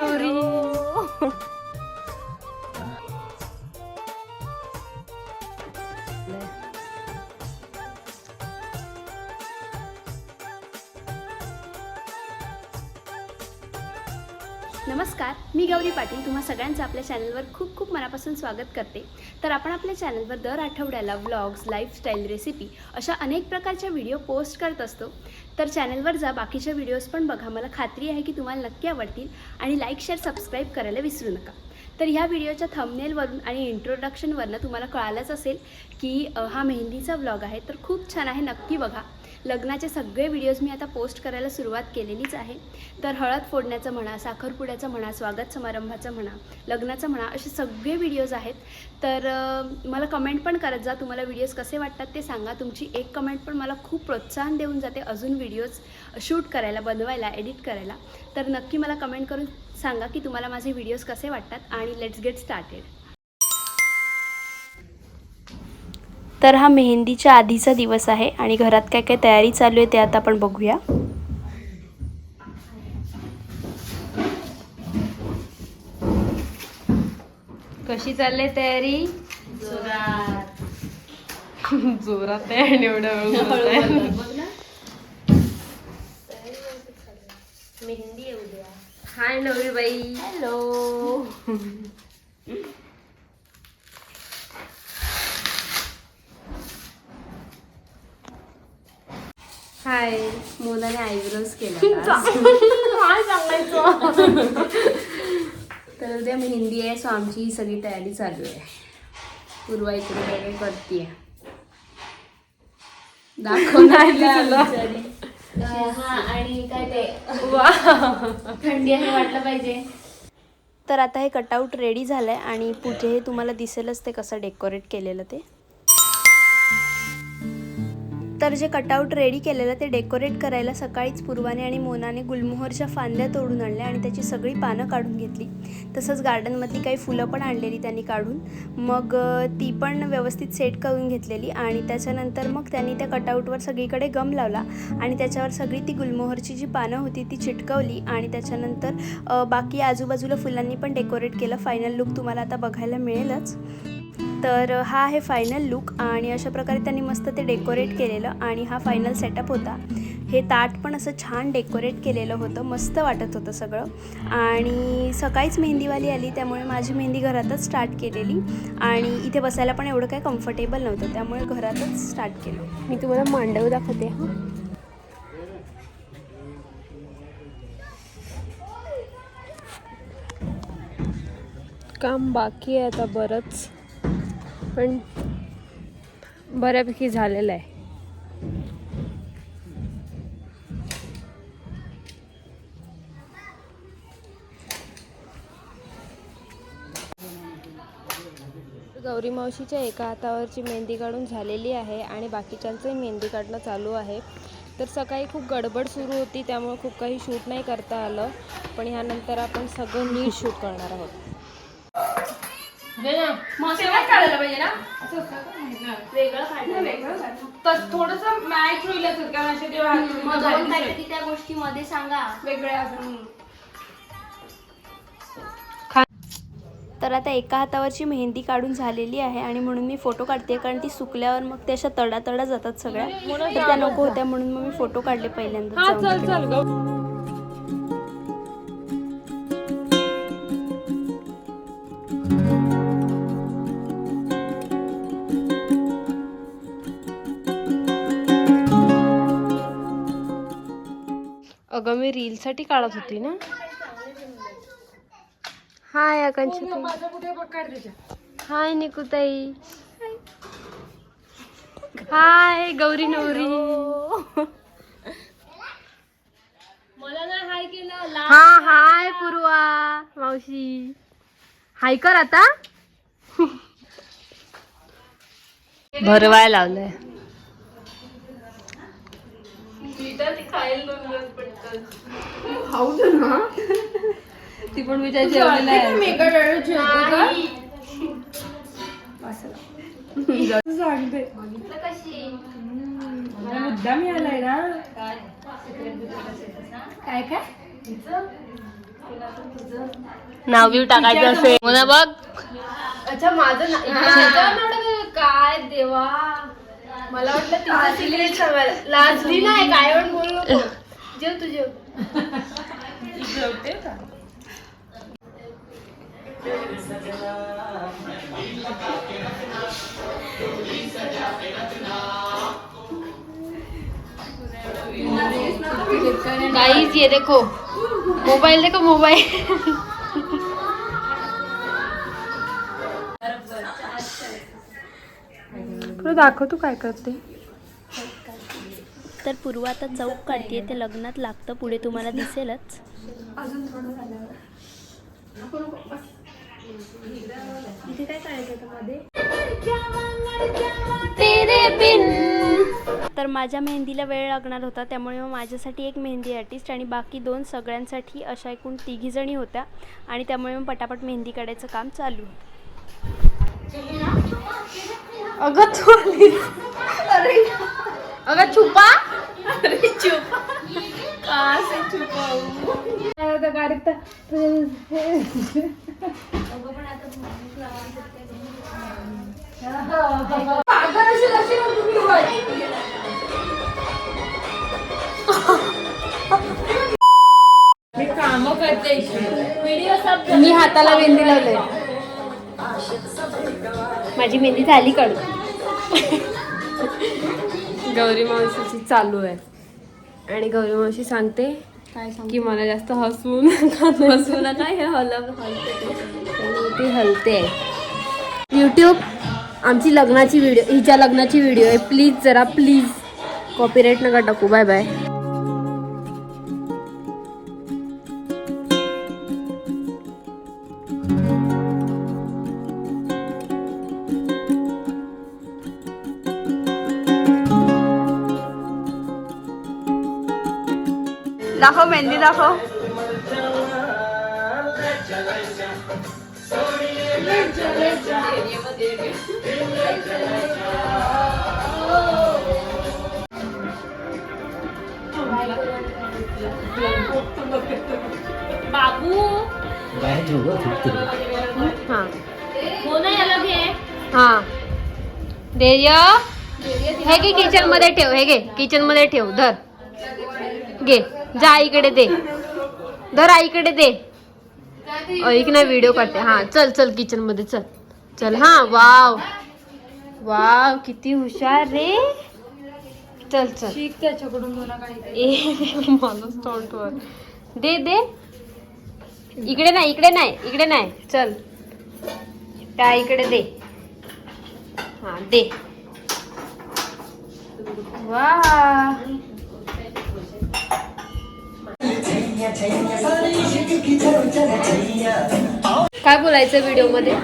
नमस्कार मी गौरी पाटील तुम्हा सगळ्यांचं आपल्या चॅनलवर खूप खूप मनापासून स्वागत करते. तर आपण आपल्या चॅनलवर दर आठवड्याला व्लॉग्स लाईफस्टाईल रेसिपी अशा अनेक प्रकारच्या व्हिडिओ पोस्ट करत असतो. तर चॅनलवर जा बाकीच्या व्हिडिओज पण बघा. मला खात्री आहे की तुम्हाला नक्की आवडतील. आणि लाईक शेअर सबस्क्राईब करायला विसरू नका. तर ह्या व्हिडिओच्या थंबनेलवरून आणि इंट्रोडक्शनवरनं तुम्हाला कळालंच असेल की हा मेहंदीचा व्लॉग आहे. तर खूप छान आहे. नक्की बघा. लग्नाचे सगळे व्हिडिओज मी आता पोस्ट करायला सुरुवात केलेलीच आहे. तर हळद फोडण्याचं म्हणा साखरपुड्याचं म्हणा स्वागत समारंभाचं म्हणा लग्नाचं म्हणा असे सगळे व्हिडिओज आहेत. तर मला कमेंट पण करत जा तुम्हाला व्हिडिओज कसे वाटतात ते सांगा. तुमची एक कमेंट पण मला खूप प्रोत्साहन देऊन जाते अजून व्हिडिओज शूट करायला बनवायला एडिट करायला. तर नक्की मला कमेंट करून सांगा की तुम्हाला माझे व्हिडिओज कसे वाटतात आणि लेट्स गेट स्टार्टेड तर हा मेहंदीच्या आधीचा दिवस आहे आणि घरात काय काय तयारी चालू आहे ते आता आपण बघूया. कशी चालली तयारी? जोरात. आहे. मेहंदी हाय नवरीबाई हॅलो. हाय मोनाने आयब्रोज केला सांगायचं? तर उद्या मेहंदी आहे सो आमची ही सगळी तयारी चालू आहे. पूर्वा इकडे काय करते दाखव नाही आलं. आणि काय ते? वा. थंडी आहे वाटलं पाहिजे. तर आता हे कटआउट रेडी झालंय आणि पुढे हे तुम्हाला दिसेलच ते कसं डेकोरेट केलेलं ते. तर जे कटआउट रेडी केलेलं ते डेकोरेट करायला सकाळीच पूर्वाने आणि मोनाने गुलमोहरच्या फांद्या तोडून आणल्या आणि त्याची सगळी पानं काढून घेतली. तसंच गार्डनमधली काही फुलं पण आणलेली त्यांनी काढून. मग ती पण व्यवस्थित सेट करून घेतलेली आणि त्याच्यानंतर मग त्यांनी त्या कटआउटवर सगळीकडे गम लावला आणि त्याच्यावर सगळी ती गुलमोहरची जी पानं होती ती चिटकवली आणि त्याच्यानंतर बाकी आजूबाजूला फुलांनी पण डेकोरेट केलं. फायनल लुक तुम्हाला आता बघायला मिळेलच. तर हा आहे फायनल लुक आणि अशा प्रकारे त्यांनी मस्त ते डेकोरेट केलेलं आणि हा फायनल सेटअप होता. हे ताट पण असं छान डेकोरेट केलेलं होतं मस्त वाटत होतं सगळं. आणि सकाळीच मेहंदीवाली आली त्यामुळे माझी मेहंदी घरातच स्टार्ट केलेली. आणि इथे बसायला पण एवढं काही कम्फर्टेबल नव्हतं त्यामुळे घरातच स्टार्ट केलं. मी तुम्हाला मांडव दाखवते हां? काम बाकी आहे आता बरंच. पण बऱ्यापैकी झालेलं आहे. गौरी मावशीच्या एका हातावरची मेहंदी काढून झालेली आहे आणि बाकीच्यांचंही मेहंदी काढणं चालू आहे. तर सकाळी खूप गडबड सुरू होती त्यामुळे खूप काही शूट नाही करता आलं. पण ह्यानंतर आपण सगळं नीट शूट करणार आहोत. थोडस मॅच होईल असं कारण असे तेव्हा मग दोन काहीतरी त्या गोष्टीमध्ये सांगा. वेगळे असं तर आता एका हातावरची मेहंदी काढून झालेली आहे आणि म्हणून मी फोटो काढते कारण ती सुकल्यावर मग त्या अशा तडा तडा जातात सगळ्या. तर त्या नको होत्या म्हणून मग मी फोटो काढले पहिल्यांदा अगं मी रीलसाठी काढत होती ना. हाय आकांक्षा हाय निकुताई. हाय गौरी नवरी. हा हाय पूर्वा मावशी. हाय कर आता. भरवाय लावलंय. ती पण आहे. मेगा डळूची होती का? सांगते. मला मुद्दा मिळालाय ना. काय? काय नाव बिव टाकायचं असेल. मला बघ. अच्छा माझं ना काय देवा? मला वाटलं सांगायला लाजली नाही काय पण बोलू नको. जेव. गाइस ये देखो. मोबाइल देखो मोबाइल तुला दाखव तू काय करते. तर पूर्व आता चौक काढते ते लग्नात लागतं पुढे तुम्हाला दिसेलच. तर माझ्या मेहंदीला वेळ लागणार होता त्यामुळे मग माझ्यासाठी एक मेहंदी आर्टिस्ट आणि बाकी दोन सगळ्यांसाठी अशा एकूण तिघी जणी होत्या. आणि त्यामुळे मग पटापट मेहंदी काढायचं काम चालू अगं तू आलीस. अगं छुपा. गाडीत. मी काम करते मी हाताला मेहंदी लावले माझी मेहंदी झाली काढून. गौरी मावशीची चालू आहे. आणि गौरी मावशी सांगते की मला जास्त हसवू नका. हसवू नका हे हलव ती हलते. यूट्यूब आमची लग्नाची व्हिडिओ हिच्या लग्नाची व्हिडिओ आहे. प्लीज जरा प्लीज कॉपीराईट नका टाकू. बाय बाय दाखव मेहंदी दाखव बाबू। हां। हो ना याला घे हां। देय हे घे किचनमध्ये ठेव हे घे किचनमध्ये ठेव धर घे जा आईकडे दे. धर आईकडे दे. ऐक ना व्हिडिओ काढते. हा चल चल किचनमध्ये चल. चल हा वाव. वाव किती हुशार रे. चल चल. शिक त्याच्याकडून काही दे दे. इकडे नाही इकडे नाही इकडे नाही. चल. त्या इकडे दे. हा दे. वा काय बोलायचं व्हिडिओमध्ये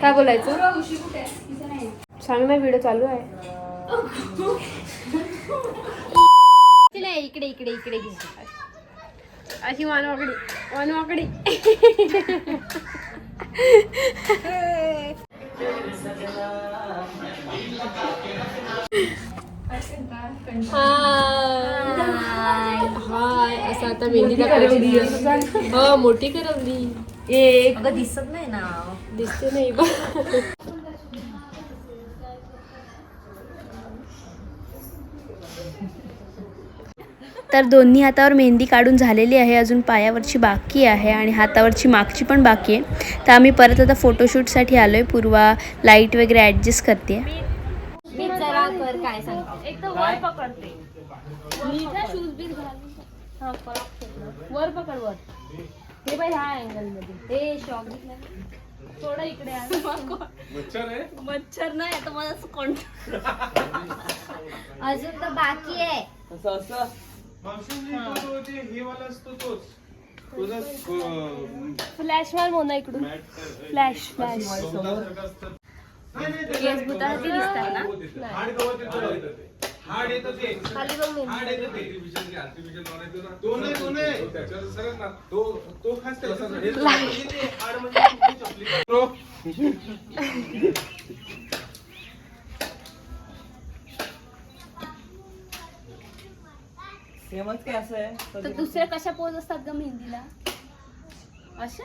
काय बोलायचं? सांग ना व्हिडिओ चालू आहे. इकडे इकडे इकडे घे अशी वानवाकडी वानवाकडी. हाय असं आता मेहंदी दाखवायची हो मोठी करवली. एक. दिसत नाही ना. दिसते नाही बा. तर दोन्ही हातावर मेहंदी काढून झालेली आहे अजून पायावरची बाकी आहे आणि हातावरची मागची पण बाकी आहे. तर आम्ही परत आता फोटोशूटसाठी आलो आहे पूर्वा लाइट वगैरे ॲडजस्ट करते. जरा कर काय सांगतो. एक तर वर पकडते. शूज बीज हा वर पकड वर. हे बाई ह्या अँगलमध्ये. हे शॉक थोडं इकडे आण. मच्छर नाही आता मला कोण अजून तर बाकी आहे. फ्लॅश मार मोना इकडून. फ्लॅश फ्लॅश केस भूताचे दिसतात ना? हाड येतं ते. खाली बघ येतं ते. आर्टिफिशियल ना दोन त्याच्यावर ना तो तो खास हे म्हणजे कुठली सेमच काय असं आहे. तर दुसऱ्या कशा पोज असतात ग मेहंदीला? अशा?